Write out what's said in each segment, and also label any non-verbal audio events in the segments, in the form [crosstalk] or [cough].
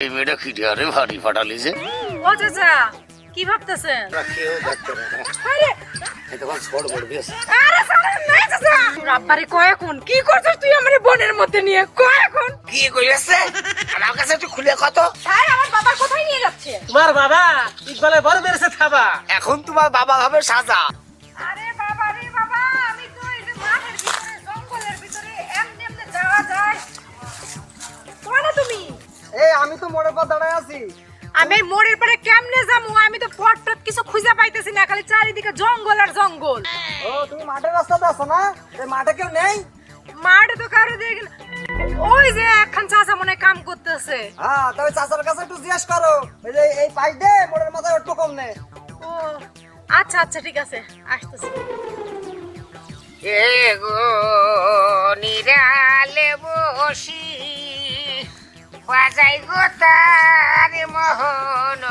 এই মেয়েটা খিটে আরে ভারী ফাটালি যে? ও চাচা কি ভাবতেছেন? আরে কয় এখন? কি করছিস তুই আমার বোনের মধ্যে নিয়ে? কয় এখন? কি কইছে আমার কাছে একটু খুলে কত? স্যার আমার বাবা কোথায় নিয়ে যাচ্ছে? তোমার বাবা ইকবালে বড় মেরেছে থাবা। এখন তোমার বাবা হবে সাজা। আমি তো মোড়ের পর দাঁড়ায় আছি। আমি মোড়ের পরে কেমনে যাব? আমি তো ফট টট কিছু খুঁজে পাইতেছি না খালি চারিদিকে জঙ্গল আর জঙ্গল। ও তুমি মাঠের রাস্তাতে আছো না? এই মাঠে কেউ নেই? মাঠে তো কারও দেখি। ওই যে একখান চাচা মনে কাম করতেছে। হ্যাঁ তবে চাচার কাছে একটু জিজ্ঞেস করো। এই যে এই পাইপ দে মোড়ের মাথায় একটু কম নে। ও আচ্ছা আচ্ছা ঠিক আছে আসতেছি। এ গো নিরালে বসি। বাজাই গো তার মোহন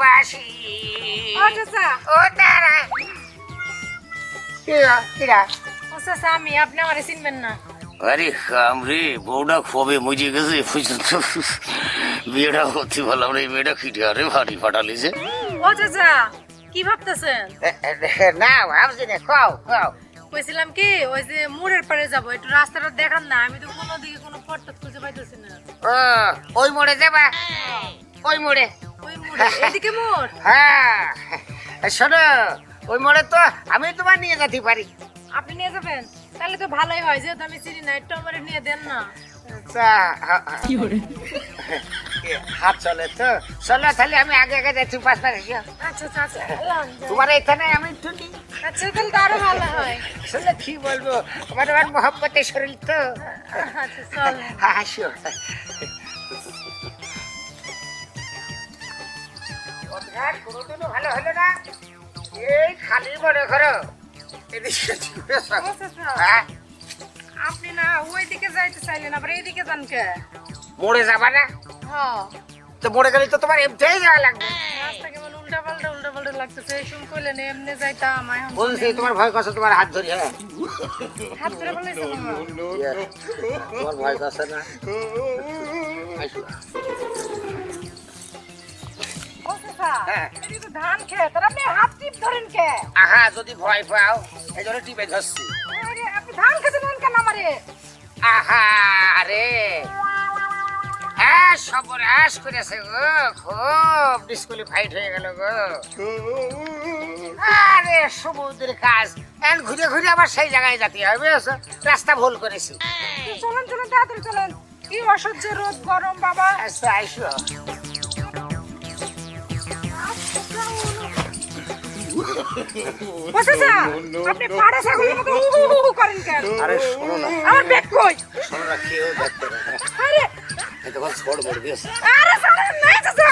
বাসি ও চাচা। ও তারা। কিরা কিরা? ও চাচা আমি আপনি আমারে চিনবেন না। আরে কামরে বউটা খবে মুজে গেছে পর্যন্ত বিয়েটা করতে পারলাম না এই মেয়েটা খিটে আরে ভারী ফাটালি যে। ও চাচা কি ভাবতেছেন? না ভাবছি না খাও খাও। কইছিলাম কি ওই যে মোড়ের পারে যাব একটু রাস্তাটা দেখান না আমি তো কোনো দিকে কোনো ফটো খুঁজে পাইতেছি না। ও ওই মোড়ে যাবা? ওই মোড়ে। ওই মোড়ে এদিকে মোড়। হ্যাঁ। শোনো ওই মোড়ে তো আমি তোমার নিয়ে যেতে পারি। আপনি নিয়ে যাবেন? তাহলে তো ভালোই হয় যেহেতু আমি চিনি না একটু আমার নিয়ে দেন না। তা, হা- এ, হাত চলে তো। চলো তাহলে আমি আগে আগে যাচ্ছি পাঁচ পাঁচ আচ্ছা আচ্ছা আচ্ছা যাই। তোমার এখানে আমি আচ্ছা তাহলে তো আরও ভালো হয়। আসলে কি বলব আমার আমার মহব্বতের শরীর তো। আচ্ছা চল। হাসো অভ্যাস কোনোদিনও ভালো হলো না। এই খালি মনে করো। চাচা, হ্যাঁ। আপনি না ওই দিকে যাইতে চাইলেন আবার এইদিকে যান কে? মোড়ে যাবা না। হ্যাঁ। তো মোড়ে গেলে তো তোমার এমনিতেই যাওয়া লাগবে। রাস্তা কেমন উল্টা পাল্টা উল্টা পাল্টা লাগতেছে এই শুন কইলেন এমনি যাইতাম। এখন বলছি তোমার ভয় তোমার হাত ধরি হ্যাঁ। হাত ধরে বলেছে তোমার ভয় করছে না? আসো। ও চাচা হ্যাঁ। ধান আপনি হাত টিপ ধরেন কে? আহা যদি ভয় পাও এই জন্য টিপে ধরছি। আপনি ধান খেতে নেন কেন আমারে? আহা রে হ্যাঁ করেছে গো। খুব ডিসকোয়ালিফাইড হয়ে গেল গো। আরে সমুদ্রের কাজ। এখন ঘুরে ঘুরে আবার সেই জায়গায় যেতে হবে রাস্তা ভুল করেছি। চলেন চলেন তাড়াতাড়ি চলেন। কি অসহ্য রোদ গরম বাবা। আচ্ছা আইসো। ও আপনি পাড়া ছাগলের মতো হু হু হু হু করেন কেন? আরে শোনো না। আমার ব্যাগ কই? শোনো না কেউ দেখতে এই তখন ছোট বড় বেশ আরে ছাড়েন না চাচা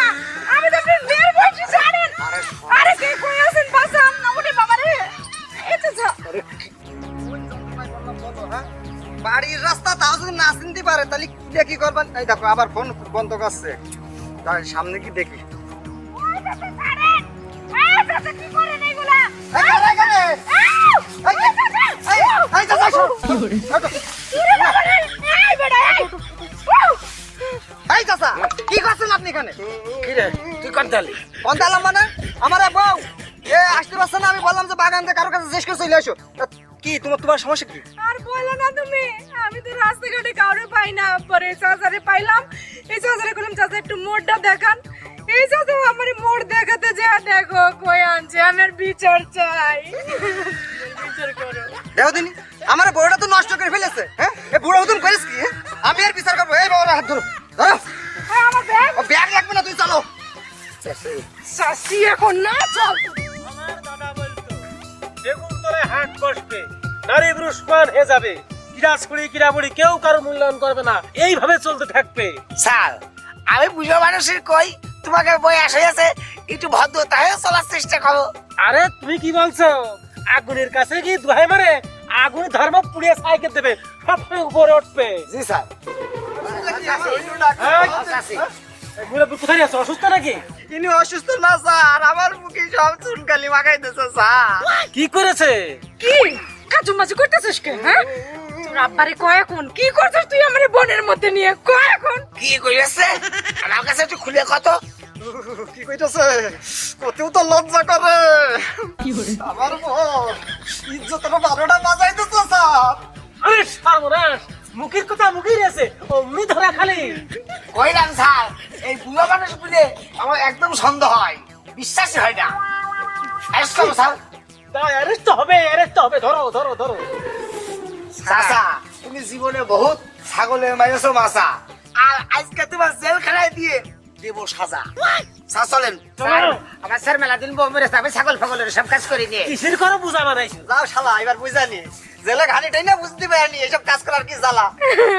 আমি তো আপনার মেয়ের বয়সী জানেন আরে আরে কে কই আছেন বাসাম না উঠে বাবা রে। এই চাচা। বাড়ির রাস্তা তাও যদি না চিনতে পারে তাহলে কি কি করবেন? এই দেখো আবার ফোন বন্ধ করছে। তাই সামনে কি দেখি? কি এই চাচা কি করছেন আপনি এখানে? কি রে তুই কোন তালি? মানে? আমার বউ এ আসতে পারছে না আমি বললাম যে বাগান থেকে কারও কাছে শেষ করে চলে আসো। কি তোমার তোমার সমস্যা কি? আর বলো না তুমি আমি তো রাস্তাঘাটে কাউরে পাই না পরে চাচারে পাইলাম। এই চাচারে করলাম চাচা একটু মোড়টা দেখান। এই চাচা আমার মোড় দেখাতে যা দেখো কই আনছে আমার বিচার চাই। বিচার করো। দেখো দিনি আমার বউটা তো নষ্ট করে ফেলেছে হ্যাঁ? এ বুড়ো হুতুন করিস কি হ্যাঁ? আমি আর বিচার করব এই বাবার হাত ধরো। শাসি এখন না চল। আমার দাদা বলতো বেগুন তলে হাট বসবে নারী পুরুষ মান হয়ে যাবে কিরাস করি কিরা কেউ কারও মূল্যায়ন করবে না এইভাবে চলতে থাকবে। স্যার আমি বুঝো মানুষের কই তোমাকে বই আসে আছে একটু ভদ্রতা হয়ে চলার চেষ্টা করো। আরে তুমি কি বলছো? আগুনের কাছে কি দোহাই মারে? আগুন ধর্ম পুড়িয়ে সাইকেল দেবে সব উপরে উঠবে। জি স্যার। কোথায় আছো? অসুস্থ নাকি? ইনি অসুস্থ না স্যার? আমার মুখে সব চুনকালি মাখাইতেছে স্যার। কি করেছে? কি? কাজু মাজু করতেছিস কে হ্যাঁ? তোর তোর আব্বারে কয় এখন? কি করছিস তুই আমার বোনের মধ্যে নিয়ে? কয় এখন? কি কইছে আমার কাছে একটু খুলে কত? কি কইতেছে? কতেও তো লজ্জা করে। আমার বোন ইজ্জতের বারোটা বাজাইতেছে স্যার। আরে সর্বনাশ। মুখের কথা মুখেই আছে অমনি ধরা খালি। কইলাম স্যার এই বুড়ো মানুষ বলে আমার একদম সন্দেহ হয়। বিশ্বাসই হয় না। স্যার। অ্যারেস্ট তো হবে অ্যারেস্ট তো হবে। ধরো ধরো ধরো। চাচা তুমি জীবনে বহুত ছাগলের মাইরেছো মাসা আর আজকে তোমার জেলখানায় দিয়ে দেব সাজা। স্যার চলেন। আমার স্যার মেলা দিন বউ মেরেছে আমি ছাগল ফাগলের সব কাজ করি নিয়ে কিসের করো বুঝা বানাইছো? যাও শালা এবার বুঝানি জেলে ঘানিটাই না বুঝতে পারিনি এসব কাজ করার কি জ্বালা?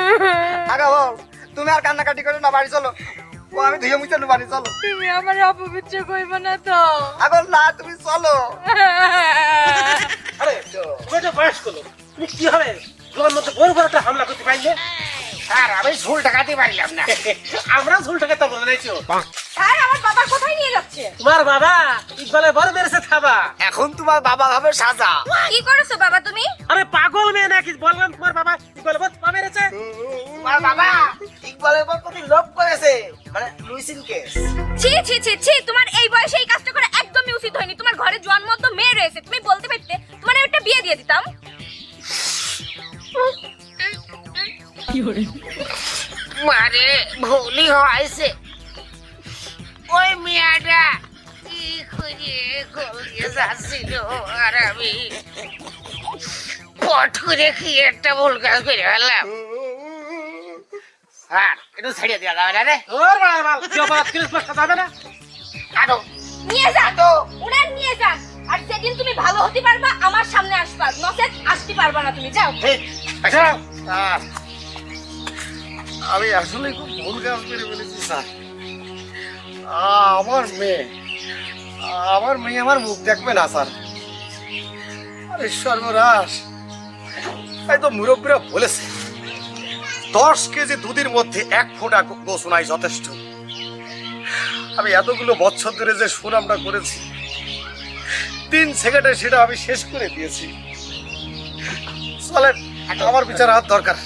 [laughs] আগা তুমি আর কান্নাকাটি করো না বাড়ি চলো। ও আমি ধুয়ে মুছে চলো। তুমি আমার অপবিত্র কইব না তো। আগর না তুমি চলো। আরে তুমি তো বয়স করল তুমি কি হবে? তোমার মধ্যে বড় বড় একটা হামলা করতে পারলে? স্যার আমি ঝুল টাকাতে পারলাম না। আমরা ঝুলটাকে তো বানাইছো স্যার আমার বাবা কোথায় নিয়ে যাচ্ছে? তোমার বাবা বড় মেরেছে থাবা। এখন তোমার বাবা হবে সাজা। কি করেছ বাবা তুমি? আরে পাগল মেয়ে নাকি? বললাম তোমার বাবা ইকবালে বড় মেরেছে। তোমার বাবা ইকবালের উপর প্রতি লোভ লুইসিন কেস ছি ছি ছি ছি তোমার এই বয়সে এই কাজটা করে একদমই উচিত হয়নি। তোমার ঘরে জন্ম তো মেয়ে রয়েছে তুমি বলতে পারতে তোমার একটা বিয়ে দিয়ে দিতাম। মারে ভুলি হয়েছে। ওই মেয়েটা কি করে গলিয়ে যাচ্ছিল আর আমি পট করে কি একটা ভুল কাজ করে ফেললাম। স্যার দেওয়া যাবে না রে। ওর বাবা বাল কি অপরাধ করিস বসা যাবে না? কাটো নিয়ে যান তো উনার নিয়ে যান আর সেদিন তুমি ভালো হতে পারবা আমার সামনে আসবা। নচেত আসতে পারবা না তুমি যাও। ঠিক আমি আসলে খুব ভুল কাজ করে ফেলেছি স্যার। আমার মেয়ে। আমার মেয়ে আমার মুখ দেখবে না স্যার। আরে সর্বনাশ এই তো মুরব্বীরা বলেছে। দশ কেজি দুধের মধ্যে এক ফোঁটা গোসোনাই যথেষ্ট। আমি এতগুলো বছর ধরে যে সুনামটা করেছি, তিন সেকেন্ডে সেটা আমি শেষ করে দিয়েছি। চলেন, আমার বিচার হওয়ার দরকার